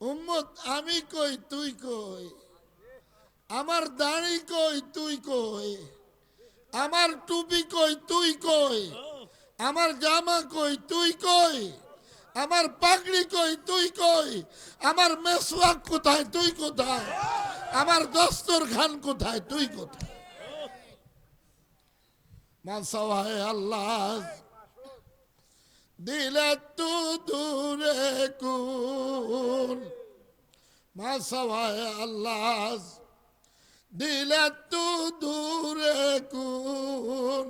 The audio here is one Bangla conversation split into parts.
উম্মত, আমি কই, তুই কই? আমার দাড়ি কই, তুই কই? আমার টুপি কই, তুই কই? আমার জামা কই, তুই কই? আমার পাগড়ি কই, তুই কই? আমার মেসওয়াক কোথায়, তুই কোথায়? আমার দস্তর খান কোথায়, তুই কোথায়? মাসাওয়ায় আল্লাহ দিলে তু দূরে কুন মাসাওয়ায় আল্লাহ দিলে তু দূরে কুন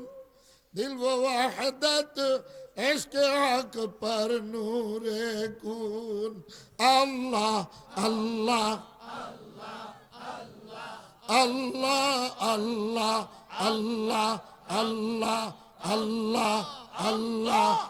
দিল ওয়াহদত عشق حق پر نور کون اللہ اللہ اللہ اللہ اللہ اللہ اللہ اللہ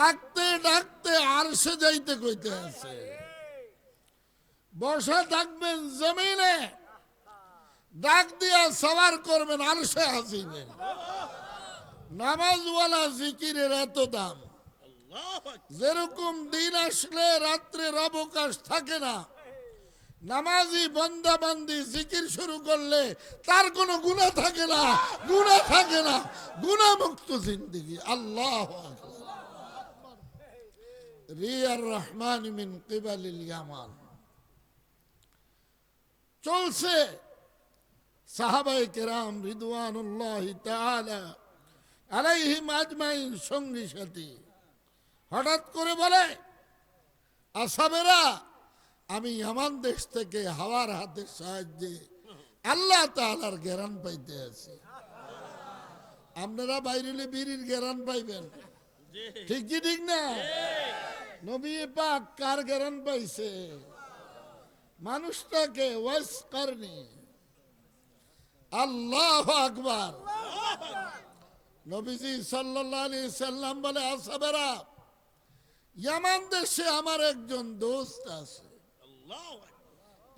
ডাকতে ডাকতে আরশে যাইতে কইতে আছে। বসে থাকবেন জমিনে, ডাক দিয়া সবার করবেন আরশে হাসিবেন নামাজওয়ালা জিকিরের এত দাম। যেরকম দিন আসলে রাত্রের অবকাশ থাকে না, নামাজি বন্দাবান্দি জিকির শুরু করলে তার কোনো গুণা থাকে না গুণা থাকে না। গুণামুক্ত জিন্দিগি, আল্লাহ রিয়ার রহমান মিন ইয়ামান। চলছে সাহাবাই কেরাম রিদওয়ানুল্লাহ তাআলা আলাইহিম আজমাইন সঙ্গী সাথী। হঠাৎ করে বলে আসাবেরা আমি ইয়ামান দেশ থেকে হাওয়ার হাতের সাহায্যে আল্লাহ তাআলার জ্ঞান পাইতে আছি। আপনারা বাইরে বীরির জ্ঞান পাইবেন। ঠিক। কি ঠিক না? নবী পাক কার জ্ঞান পাইছে? মানুষটাকে ওয়াস করনি। আল্লাহ আকবার। নবীজি সাল্লাল্লাহু সাল্লাম বলে আসাবেরা ইয়ামান দেশে আমার একজন দোস্ত আছে।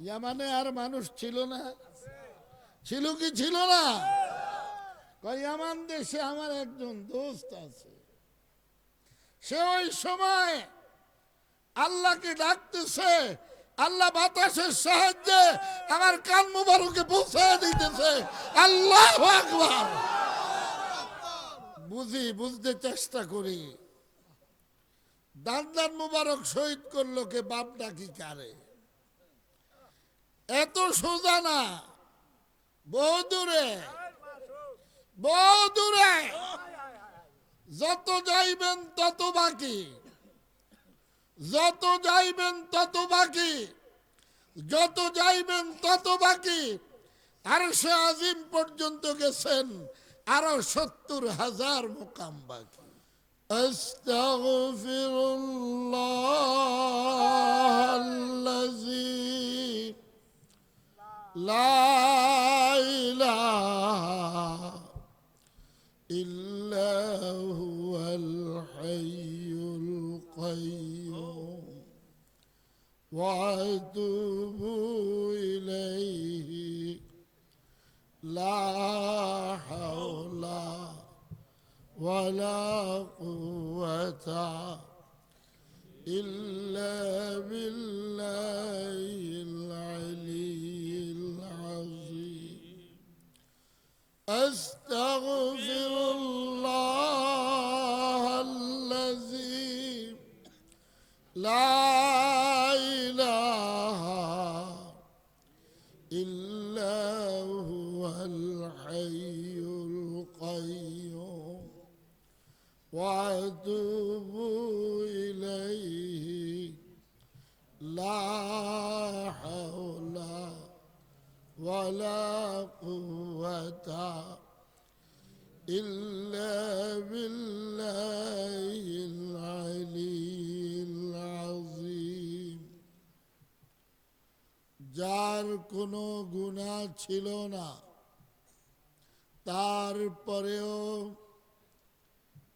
ইয়ামানে আর মানুষ ছিল না। ছিল কি ছিল না? ইয়ামান দেশে আমার একজন দোস্ত আছে। সে ওই সময় আল্লাহকে ডাকতেছে, আল্লাহ বাতাসের সাহায্যে আমার কান মুবারকে পৌঁছে দিতেছে। আল্লাহ আকবার। বুঝি, বুঝতে চেষ্টা করি। দান মুবারক শহীদ করল কে বাপ ডাকি কারে? এত সোজা না। বহু দূরে বহু দূরে যত যাইবেন তত বাকি যত যাইবেন তত বাকি যত যাইবেন তত বাকি আর সে আজিম পর্যন্ত গেছেন আরো সত্তর হাজার মোকাম বাকি أستغفر الله الذي لا وأتوب إليه. لا حول ولا قوة إلا بالله العلي العظيم. أستغفر الله الذي لا وأتوب إليه لا حول ولا قوة إلا بالله العلي العظيم যার কোনো গুণা ছিল না তারপরেও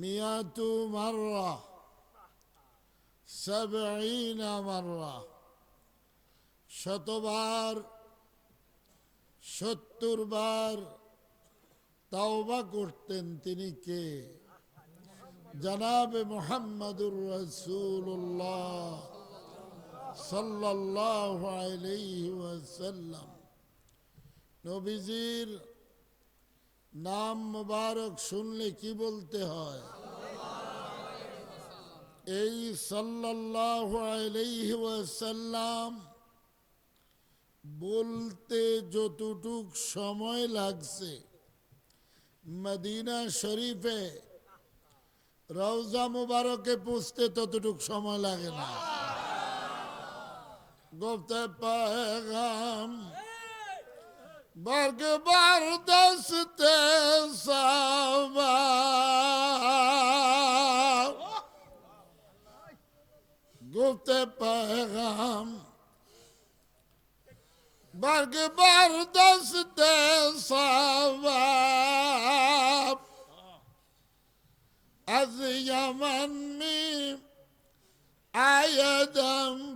মিয়াতু মাররা সাবঈন মাররা শতবার সত্তর বার তাওবা করতেন তিনি কে? জনাবে মোহাম্মদুর রসুল্লাহ সাল্লাল্লাহু আলাইহি ওয়াসাল্লাম। নবীজির নাম মুবারক শুনলে কি বলতে হয়? এই সাল্লাহ বলতে যতটুক সময় লাগছে, মদিনা শরীফে রওজা মুবারকে পুষতে ততটুক সময় লাগে না। গোপ্ত পায় Bargı bardasıte sabah Gufte peyğam Bargı bardasıte sabah Az yaman mi ayedem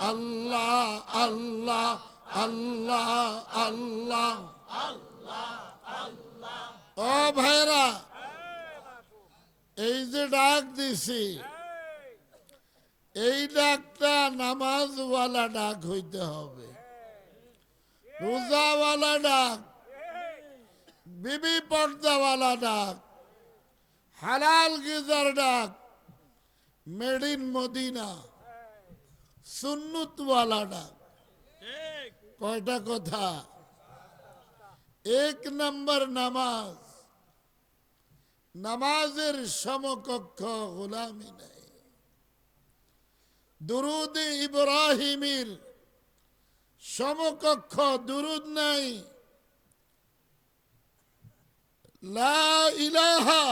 Allah, Allah, Allah, Allah. ও ভাইরা এই যে ডাক দিছি এই ডাকটা নামাজওয়ালা ডাক হইতে হবে রোজাওয়ালা ডাক বিবি পর্দাওয়ালা ডাক হালাল গিজার ডাক মেড ইন মদিনা সুন্নুতওয়ালা ডাক কয়টা কথা? এক নম্বর নামাজ। নামাজের সমকক্ষ গোলামি নেই। দুরুদ ইব্রাহিমের সমকক্ষ দুরুদ নাই। ইলাহা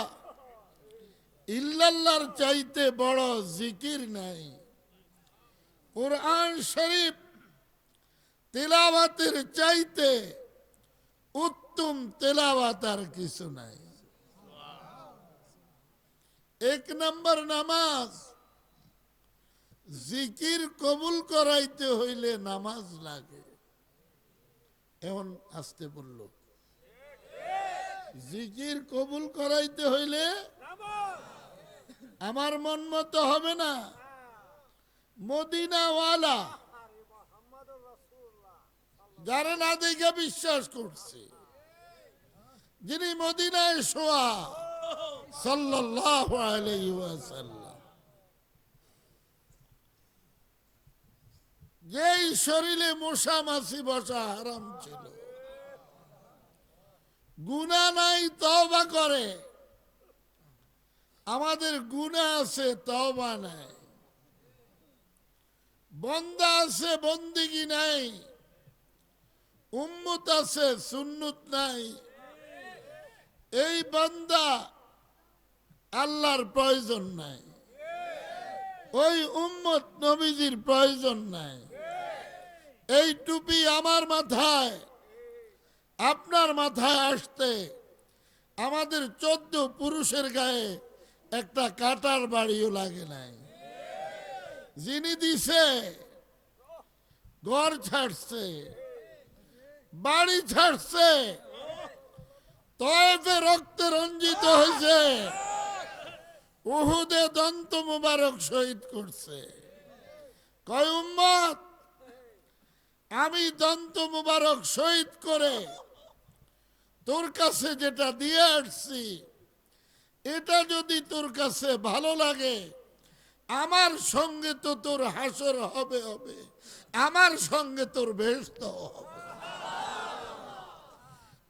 ইল্লাল্লাহর চাইতে বড় জিকির নাই। কোরআন শরীফ তেলাবাতের চাইতে উত্তম তেলাবাত আর কিছু নাই। এক নম্বর নামাজ জিকির কবুল করাইতে হইলে নামাজ লাগে। এমন আসতে বলল জিকির কবুল করাইতে হইলে আমার মন মতো হবে না। মদিনাওয়ালা যারা না দেখে বিশ্বাস করছে, যিনি মদিনায় শোয়া আলাইহি যেই শরীরে মশা মাছি বসা হারাম ছিল গুণা নাই, তওবা করে। আমাদের গুণা আছে, তওবা নাই। বন্দা আছে, বন্দিগি নাই। উম্মত আছে, সুন্নত নাই। এই বান্দা আল্লাহর প্রয়োজন নাই। ওই উম্মত নবীজির প্রয়োজন নাই। এই টুপি আমার মাথায়, আপনার মাথায় আসতে আমাদের চোদ্দ পুরুষের গায়ে একটা কাটার বাড়িও লাগে নাই। যিনি দিছে, ঘর ছাড়ছে, বাড়ি ছাড়ছে, তয়েফে রক্তে রঞ্জিত হয়েছে, উহুদে দন্ত মুবারক শহীদ করছে। কয়, উম্মত, আমি দন্ত মুবারক শহীদ করে তোর কাছে যেটা দিয়ে আসছি, এটা যদি তোর কাছে ভালো লাগে আমার সঙ্গে তো তোর হাসর হবে হবে। আমার সঙ্গে তোর বেস্ত হবে।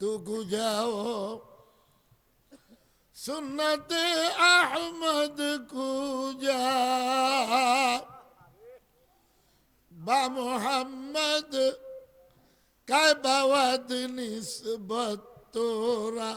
তু গুজাও সুন্নতে আহমদ কুজা বা মোহাম্মদ কায় বাওয়াদ নিসবত তোরা।